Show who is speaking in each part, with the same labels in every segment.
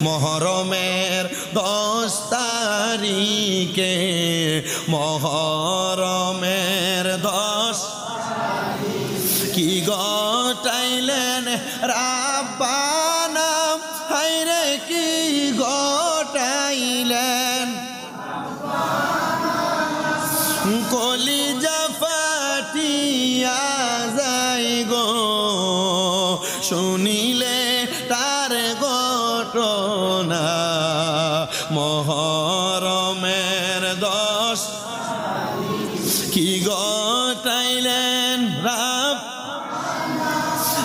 Speaker 1: মহরমের দশ তারিখে, মহরমের দশ কি গটাইলেন রাব্বানা? হাইরে কি গটাইলেন কলিজা ফাটিয়া যাই গো শুনিলে তার ঘটনা মহরমের দশ। কি গটাইলেন রাব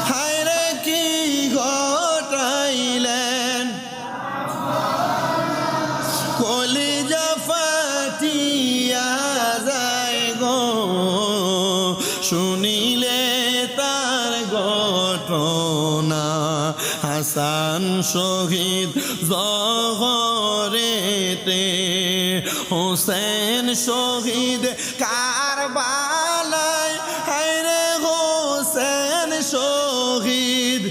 Speaker 1: হায়রে, কি গটাইলেন কলিজা ফাটিয়া যায় গো, শুনিলে তার ঘটনা। হাসান শহীদ জহরেতে হোসেন শহীদ কারবালায়। হায়রে শহীদ।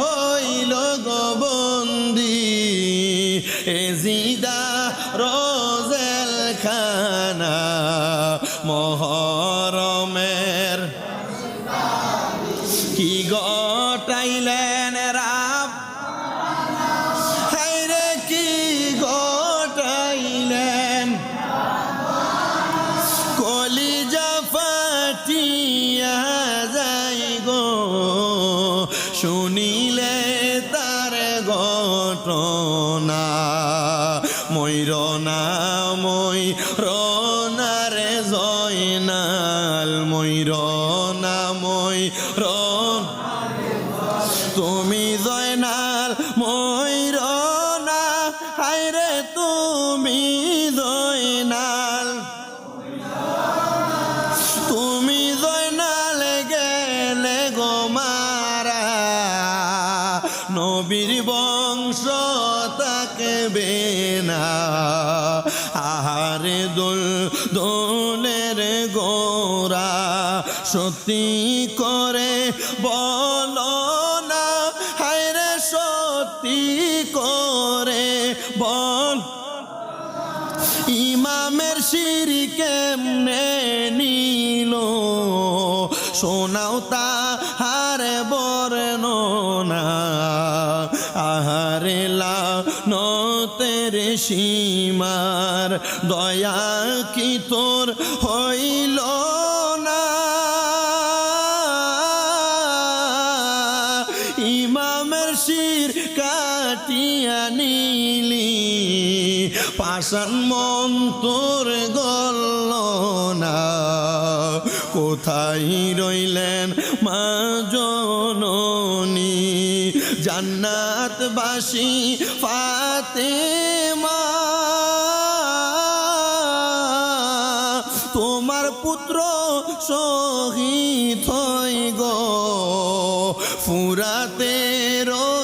Speaker 1: হইল গোবন্দি এ জিদা মহরমের। কি গটাইলেন রাব? হাইরে কি গটাইলেন কলিজা ফাটিয়া যাই গো। শুনিলে তার ঘটনা ময়ূর না রনারে মই রন তুমি জয়নাল ময়ূর না হাইরে তুমি জয়নাল। তুমি জয়নাল গেলে গো মারা। নবীর বংশ তাকবে না। আহারে দোল দোলের গোরা, সত্যি করে বলো না, হায়রে সত্যি করে বল। ইমামের শির কেমনে নিল? শোনাও তা হারে বর্ণনা, আহারে নতের সীমার দয়া কি তোর হইল না? ইমামের শির কাটিয়া নিলি পাশান মন তোর গল না। কোথায় রইলেন মা জননী? জান্নাতবাসী ফাতে মা তোমার পুত্র শহীদ হই গো ফুরাতে রই